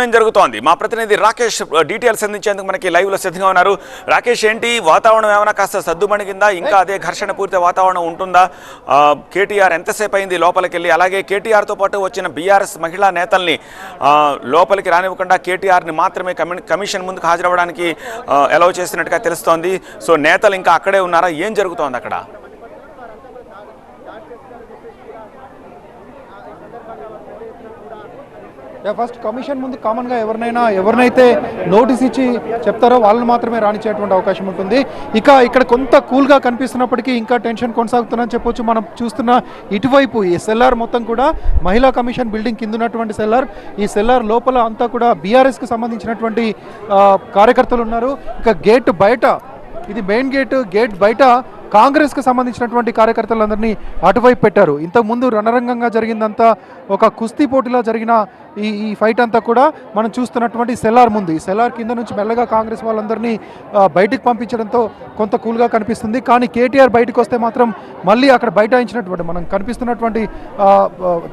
ఏం జరుగుతోంది? మా ప్రతినిధి రాకేష్ డీటెయిల్స్ అందించేందుకు మనకి లైవ్లో సిద్ధంగా ఉన్నారు. రాకేష్ ఏంటి? వాతావరణం ఏమైనా కాస్త సద్దుమణిగిందా? ఇంకా అదే ఘర్షణ పూరిత వాతావరణం ఉంటుందా? కేటీఆర్ ఎంతసేపు అయింది లోపలికి వెళ్ళి అలాగే కేటీఆర్తో పాటు వచ్చిన బీఆర్ఎస్ మహిళా నేతల్ని లోపలికి రానివ్వకుండా కేటీఆర్ని మాత్రమే కమి- కమిషన్ ముందుకు హాజరవ్వడానికి అలౌ చేసినట్టుగా తెలుస్తోంది. సో నేతలు ఇంకా అక్కడే ఉన్నారా? ఏం జరుగుతోంది అక్కడ? ఫస్ట్ కమిషన్ ముందు కామన్గా ఎవరినైనా ఎవరినైతే నోటీస్ ఇచ్చి చెప్తారో వాళ్ళని మాత్రమే రాణించేటువంటి అవకాశం ఉంటుంది. ఇక ఇక్కడ కొంత కూల్గా కనిపిస్తున్నప్పటికీ ఇంకా టెన్షన్ కొనసాగుతుందని చెప్పొచ్చు. మనం చూస్తున్న ఇటువైపు ఈ సెల్లార్ మొత్తం కూడా మహిళా కమిషన్ బిల్డింగ్ కింద ఉన్నటువంటి సెల్లార్. ఈ సెల్లార్ లోపల అంతా కూడా బీఆర్ఎస్కి సంబంధించినటువంటి కార్యకర్తలు ఉన్నారు. ఇక గేట్ బయట ఇది మెయిన్ గేట్ గేట్ బయట కాంగ్రెస్కి సంబంధించినటువంటి కార్యకర్తలందరినీ అటువైపు పెట్టారు. ఇంతకుముందు రణరంగంగా జరిగిందంతా ఒక కుస్తీ పోటీలో జరిగిన ఈ ఈ ఫైట్ అంతా కూడా మనం చూస్తున్నటువంటి సెల్లార్ ముందు. ఈ సెల్లార్ కింద నుంచి మెల్లగా కాంగ్రెస్ వాళ్ళందరినీ బయటికి పంపించడంతో కొంత కూల్గా కనిపిస్తుంది. కానీ కేటీఆర్ బయటకు వస్తే మాత్రం మళ్ళీ అక్కడ బైఠాయించినటువంటి మనం కనిపిస్తున్నటువంటి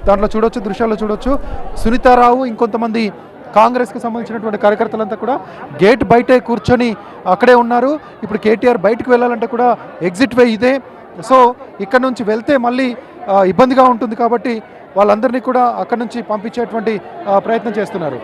దాంట్లో చూడొచ్చు దృశ్యాల్లో చూడొచ్చు. సునీతారావు ఇంకొంతమంది కాంగ్రెస్కి సంబంధించినటువంటి కార్యకర్తలంతా కూడా గేట్ బయటే కూర్చొని అక్కడే ఉన్నారు. ఇప్పుడు కేటీఆర్ బయటకు వెళ్ళాలంటే కూడా ఎగ్జిట్ వే ఇదే. సో ఇక్కడ నుంచి వెళ్తే మళ్ళీ ఇబ్బందిగా ఉంటుంది కాబట్టి వాళ్ళందరినీ కూడా అక్కడ నుంచి పంపించేటువంటి ప్రయత్నం చేస్తున్నారు.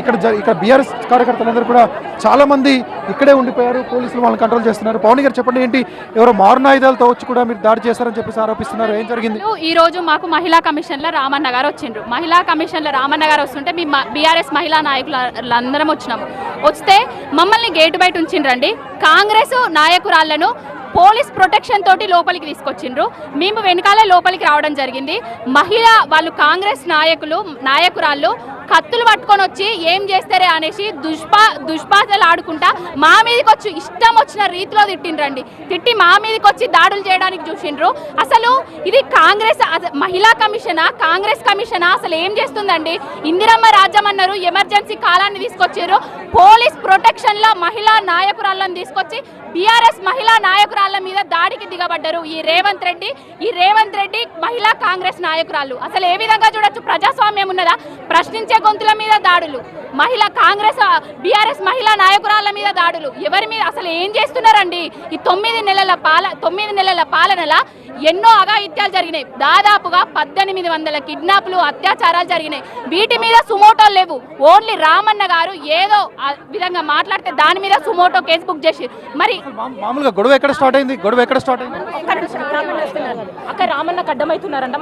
ఇక్కడ ఇక్కడ బీఆర్ఎస్ కార్యకర్తలందరూ కూడా చాలా మంది ఇక్కడే ఉండిపోయారు. పోలీసులు వాళ్ళని కంట్రోల్ చేస్తున్నారు. పవన్ గారు చెప్పండి ఏంటి? ఎవరో మారణాయుధాలతో వచ్చి కూడా మీరు దాడి చేశారని చెప్పేసి ఆరోపిస్తున్నారు. ఏం జరిగింది? ఈ రోజు మాకు మహిళా కమిషన్లో రామన్న గారు వచ్చిండ్రు. మహిళా కమిషన్ల రామన్న గారు వస్తుంటే మేము బీఆర్ఎస్ మహిళా నాయకులు అందరం వచ్చినాము వస్తే మమ్మల్ని గేటు బయట ఉంచిండ్రండి. కాంగ్రెస్ నాయకురాళ్ళను పోలీస్ ప్రొటెక్షన్ తోటి లోపలికి తీసుకొచ్చిండ్రు. మేము వెనకాలే లోపలికి రావడం జరిగింది. మహిళ వాళ్ళు కాంగ్రెస్ నాయకులు నాయకురాళ్ళు కత్తులు పట్టుకొని వచ్చి ఏం చేస్తారే అనేసి దుష్పా దుష్పాతలు ఆడుకుంటా మా మీదకి వచ్చి ఇష్టం వచ్చిన రీతిలో తిట్టిండ్రండి. తిట్టి మా మీదకి వచ్చి దాడులు చేయడానికి చూసిండ్రు. అసలు ఇది కాంగ్రెస్ మహిళా కమిషనా కాంగ్రెస్ కమిషనా? అసలు ఏం చేస్తుందండి? ఇందిరమ్మ రాజ్యం అన్నారు ఎమర్జెన్సీ కాలాన్ని తీసుకొచ్చారు. పోలీస్ ప్రొటెక్షన్లో మహిళా నాయకురాళ్ళని తీసుకొచ్చి బీఆర్ఎస్ మహిళా నాయకురాళ్ళ మీద దాడికి దిగబడ్డారు ఈ రేవంత్ రెడ్డి. ఈ రేవంత్ రెడ్డి మహిళా కాంగ్రెస్ నాయకురాలు అసలు ఏ విధంగా చూడొచ్చు? ప్రజాస్వామ్యం ఉన్నదా? ప్రశ్నించే గొంతుల మీద దాడులు. మహిళా కాంగ్రెస్ బీఆర్ఎస్ మహిళా నాయకురాళ్ళ మీద దాడులు. ఎవరి మీద అసలు ఏం చేస్తున్నారండి? ఈ తొమ్మిది నెలల పాల తొమ్మిది నెలల పాలనల ఎన్నో అఘాయిత్యాలు జరిగినాయి. దాదాపుగా పద్దెనిమిది వందల కిడ్నాప్లు అత్యాచారాలు జరిగినాయి. వీటి మీద సుమోటోలు లేవు. ఓన్లీ రామన్న గారు ఏదో విధంగా మాట్లాడితే దాని మీద సుమోటో కేసు బుక్ చేసి. మరి మామూలుగా గొడవ ఎక్కడ స్టార్ట్ అయింది? గొడవ ఎక్కడ స్టార్ట్ అయింది? అక్కడ రామన్న అడ్డమవుతున్నారంట.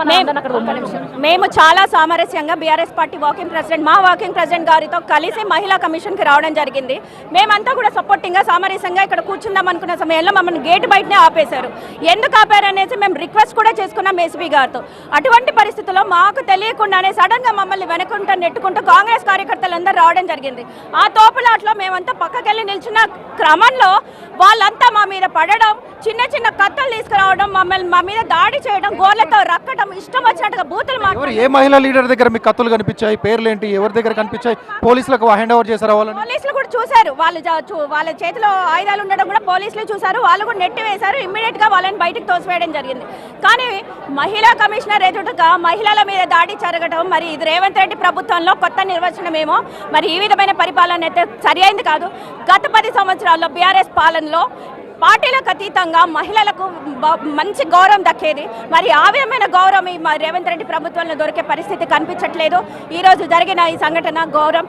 మేము చాలా సామరస్యంగా బీఆర్ఎస్ పార్టీ వాకింగ్ ప్రెసిడెంట్ మా వాకింగ్ ప్రెసిడెంట్ గారితో కలిసి మహిళా కమిషన్కి రావడం జరిగింది. మేమంతా కూడా సపోర్టింగ్గా సామరస్యంగా ఇక్కడ కూర్చుందాం అనుకున్న సమయంలో మమ్మల్ని గేట్ బయటనే ఆపేశారు. ఎందుకు ఆపారు అనేసి మేము రిక్వెస్ట్ కూడా చేసుకున్నాం ఎస్పీ గారితో. అటువంటి పరిస్థితుల్లో మాకు తెలియకుండానే సడన్గా మమ్మల్ని వెనకుంటూ నెట్టుకుంటూ కాంగ్రెస్ కార్యకర్తలందరూ రావడం జరిగింది. ఆ తోపులాట్లో మేమంతా పక్కకెళ్ళి నిల్చున్న క్రమంలో వాళ్ళంతా మా మీద పడడం చిన్న చిన్న కత్తలు తీసుకురావడం మమ్మల్ని మా మీద దాడి చేయడం గోర్లతో రక్కడం ఇష్టం వచ్చినట్టుగా బూతులు ఎవరు ఏ మహిళా లీడర్ దగ్గర మీకు కత్తులు కనిపించాయి? పేర్లేంటి? ఎవరి దగ్గర కనిపించాయి? పోలీసులకు హ్యాండ్ ఓవర్ చేశారా వాళ్ళని? పోలీసులు కూడా చూశారు. వాళ్ళు వాళ్ళ చేతిలో ఆయుధాలు ఉండడం కూడా పోలీసులు చూశారు. వాళ్ళు కూడా నెట్టి వేశారు. ఇమ్మీడియట్గా వాళ్ళని బయటకు తోసివేయడం జరిగింది. కానీ మహిళా కమిషనర్ ఎదుటగా మహిళల మీద దాడి జరగడం మరి ఇది రేవంత్ రెడ్డి ప్రభుత్వంలో కొత్త నిర్వచనమేమో మరి ఈ విధమైన పరిపాలన అయితే సరి అయింది కాదు. గత పది సంవత్సరాల్లో బీఆర్ఎస్ పాలనలో పార్టీలకు అతీతంగా మహిళలకు మంచి గౌరవం దక్కేది. మరి ఆ విధమైన గౌరవం ఈ రేవంత్ రెడ్డి ప్రభుత్వంలో దొరికే పరిస్థితి కనిపించట్లేదు. ఈ రోజు జరిగిన ఈ సంఘటన గౌరవం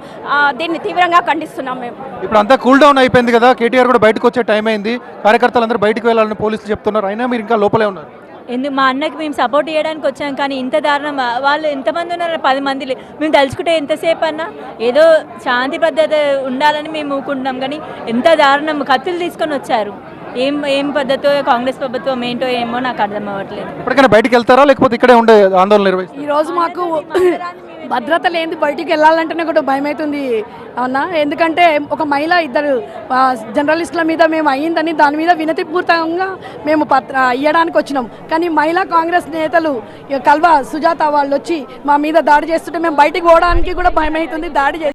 దీన్ని తీవ్రంగా ఖండిస్తున్నాం మేము. ఇప్పుడు అంతా కూల్ డౌన్ అయిపోయింది కదా కేటీఆర్ కూడా బయటకు వచ్చే టైం అయింది. కార్యకర్తలందరూ బయటకు వెళ్ళాలని పోలీసులు చెప్తున్నారు. అయినా మీరు ఇంకా లోపలే ఉన్నారు. ఎందుకు మా అన్నకి మేము సపోర్ట్ చేయడానికి వచ్చాం కానీ ఇంత దారుణం వాళ్ళు ఎంతమంది ఉన్నారు పది మంది మేము తలుచుకుంటే ఎంతసేపు అన్నా ఏదో శాంతి భద్రత ఉండాలని మేము ఊకుంటున్నాం కానీ ఎంత దారుణం కత్తులు తీసుకొని వచ్చారు. ఏం ఏం పద్ధతో కాంగ్రెస్ ప్రభుత్వం ఏంటో ఏమో నాకు అర్థం అవ్వట్లేదు. ఇప్పటికైనా బయటకు వెళ్తారా లేకపోతే ఇక్కడే ఉండే ఆందోళన నిర్వహిస్తారు? ఈ రోజు మాకు భద్రత లేని బయటికి వెళ్ళాలంటేనే కూడా భయం అవుతుంది అవునా? ఎందుకంటే ఒక మహిళ ఇద్దరు జర్నలిస్టుల మీద మేము అయ్యిందని దాని మీద వినతిపూర్వకంగా మేము పత్ర ఇవ్వడానికి వచ్చినాం. కానీ మహిళా కాంగ్రెస్ నేతలు కల్వ సుజాత వాళ్ళు వచ్చి మా మీద దాడి చేస్తుంటే మేము బయటికి పోవడానికి కూడా భయం అవుతుంది దాడి చేసి